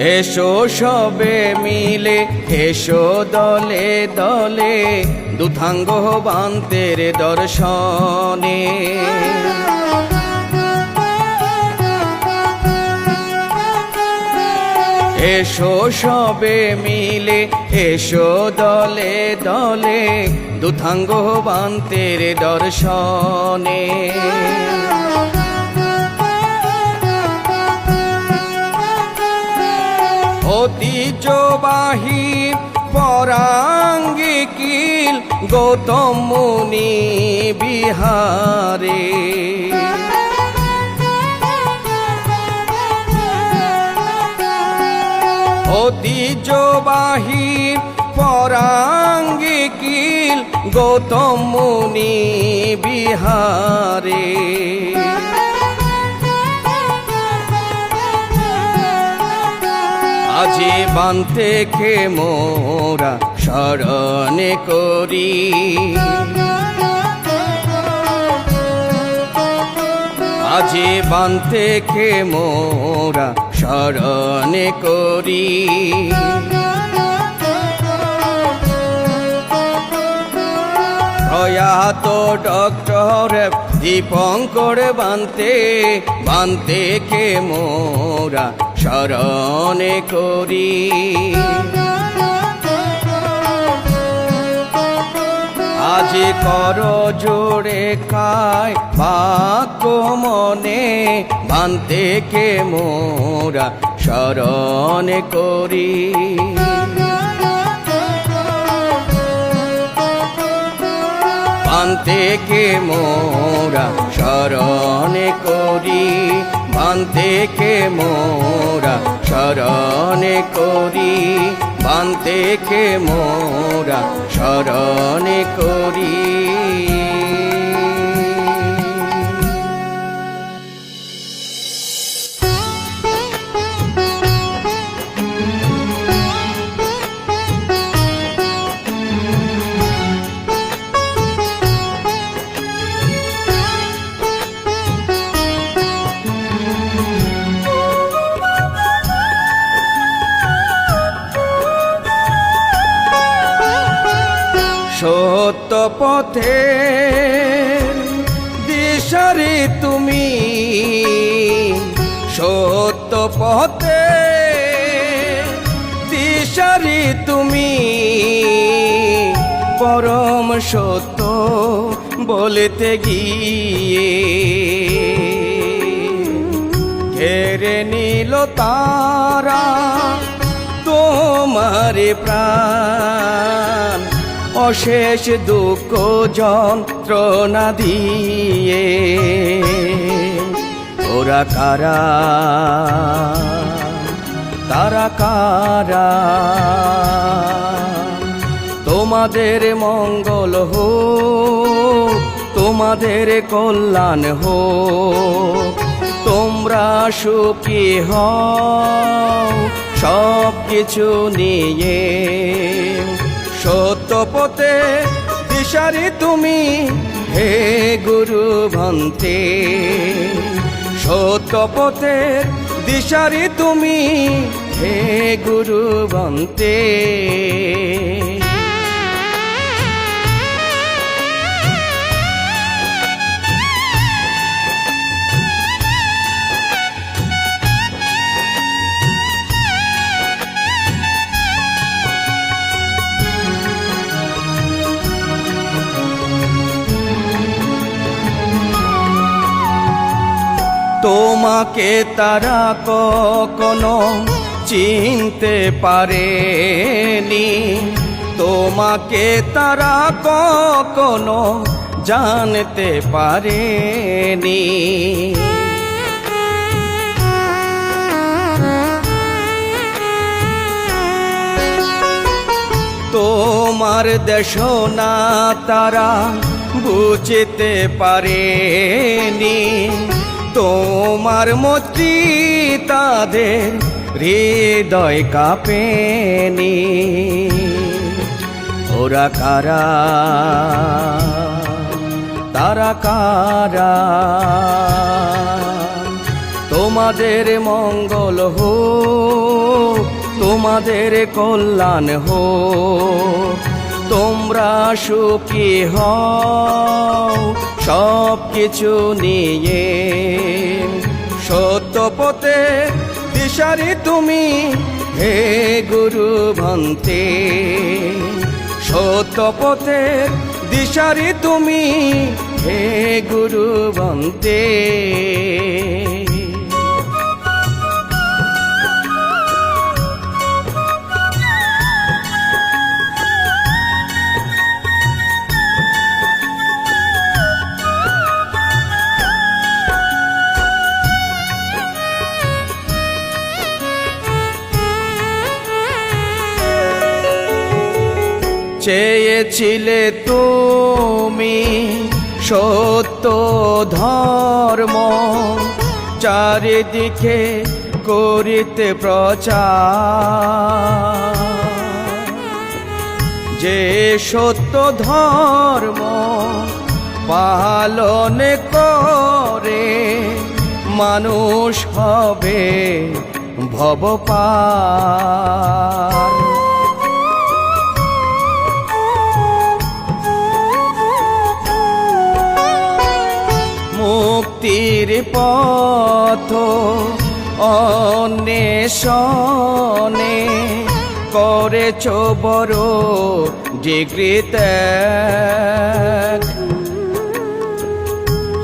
এসো সবে মিলে, এসো দলে দলে দুথাঙ্গ বান্তের দর্শনে। এসো সবে মিলে, এসো দলে দলে দুথাঙ্গ বান্তের দর্শনে। ঐতিহ্যবাহী পরাঙ্গিকিল গৌতম মুনি বিহারে। ঐতিহ্যবাহী পরাঙ্গিকিল গৌতম মুনি বিহারে। বান থেকে মোরা স্মরণে করি। আজি বান থেকে মোরা স্মরণে করি। প্রয়াত ডক্টর দীপঙ্কর বান্তে বান্তে কে মোরা স্মরণে করি। আজ কর জোরে কায় বাক্য মনে, বান্তে কে মোরা স্মরণে করি। বান্তে কে মোরা স্মরণে করি। বান্তে কে মোরা? শরণে করি বান্তে কে মোরা? শরণে করি। পথে দিশারে তুমি সত্য পথে দিশারে তুমি পরম সত্য বলতে গিয়ে ঘেরে নিল তারা তোমার প্রাণ। অশেষ দুঃখ যন্ত্রণা দিয়ে। ওরা কারা? তারা কারা? তোমাদের মঙ্গল হো তোমাদের কল্যাণ হো তোমরা সুখী হও সব কিছু নিয়ে। সত্য পথে দিশারি তুমি হে গুরু ভন্তে সত্য পথে দিশারি তুমি হে গুরু ভন্তে তোমাকে তারা কখনো চিনতে পারেনি। তোমাকে তারা কখনো জানতে পারেনি। তোমার দেশ না তারা বুঝতে পারেনি। তোমার মতি তাদের হৃদয় কাঁপেনি ওরা কারা? তারা কারা? তোমাদের মঙ্গল হো তোমাদের কল্যাণ হো তোমরা সুখী হও, সব কিছু নিয়ে। সত্য পথে দিশারি তুমি, হে গুরু ভন্তে। সত্য পথে দিশারি তুমি, হে গুরু ভন্তে। চেয়েছিলে তুমি সত্য ধর্ম, চারিদিকে করিতে প্রচার। যে সত্য ধর্ম পালন করে মানুষ হবে ভবপার। মুক্তির পথ অন্বেষণে করেছ বড় জিগৃত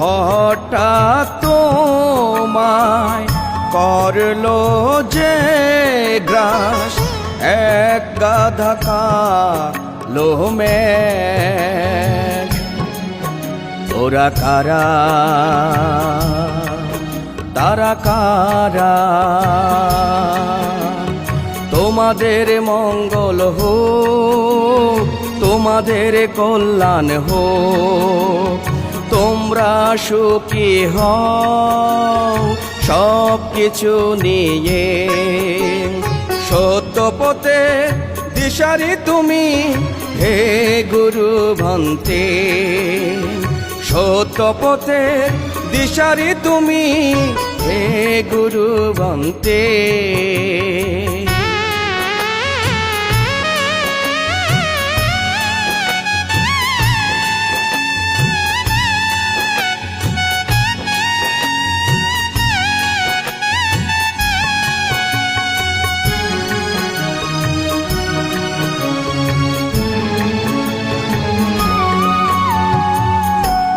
হঠাৎ তোমায় করল যে গ্রাস, এক গাধা কালো মেঘ। ওরা কারা? তারা কারা? তোমাদের মঙ্গল হো তোমাদের কল্যাণ হো তোমরা সুখী হও সব কিছু নিয়ে। সত্য পথে দিশারি তুমি, হে গুরু ভন্তে। সত্য পথে দিশারি তুমি হে গুরু ভন্তে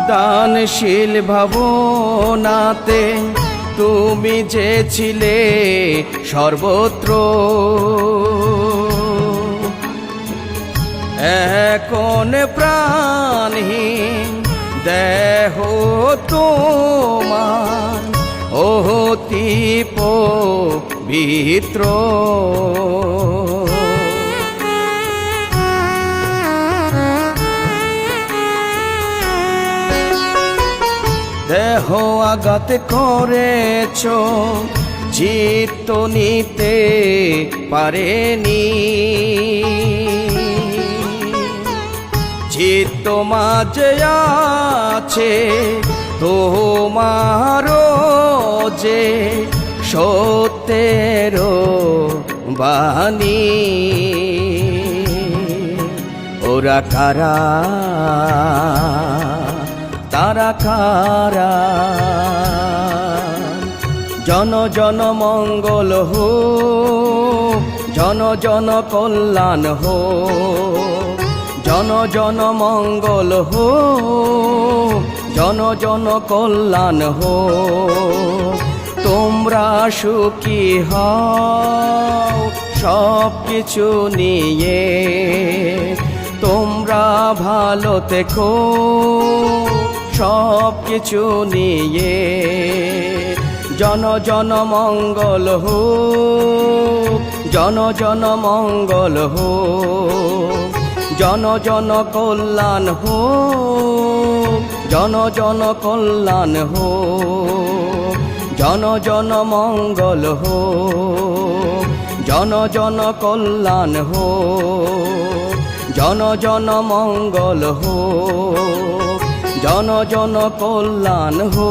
দানশীল ভাবনাতে তুমি যে ছিলে সর্বত্র। এখন প্রাণহীন দেহ তোমার অতি পবিত্র দেহ আঘাত করেছ চিত্ত নিতে পারেনি। চিত্ত মাঝে আছে, তোমারও যে সত্যের বাণী। ওরা কারা? তারা কারা? জন জন মঙ্গল হো, জন জন কল্যাণ হো, জন জন মঙ্গল হো, জন জন কল্যাণ হো। তোমরা সুখী হও সব কিছু নিয়ে। তোমরা ভালো থেকো। সব কিছু নিয়ে জন জন মঙ্গল হো জন জন মঙ্গল হো জন জন কল্যাণ হো জন জন কল্যাণ হো জন জন মঙ্গল হো জন জন কল্যাণ হো জন জন মঙ্গল হো জন জন কল্যাণ হো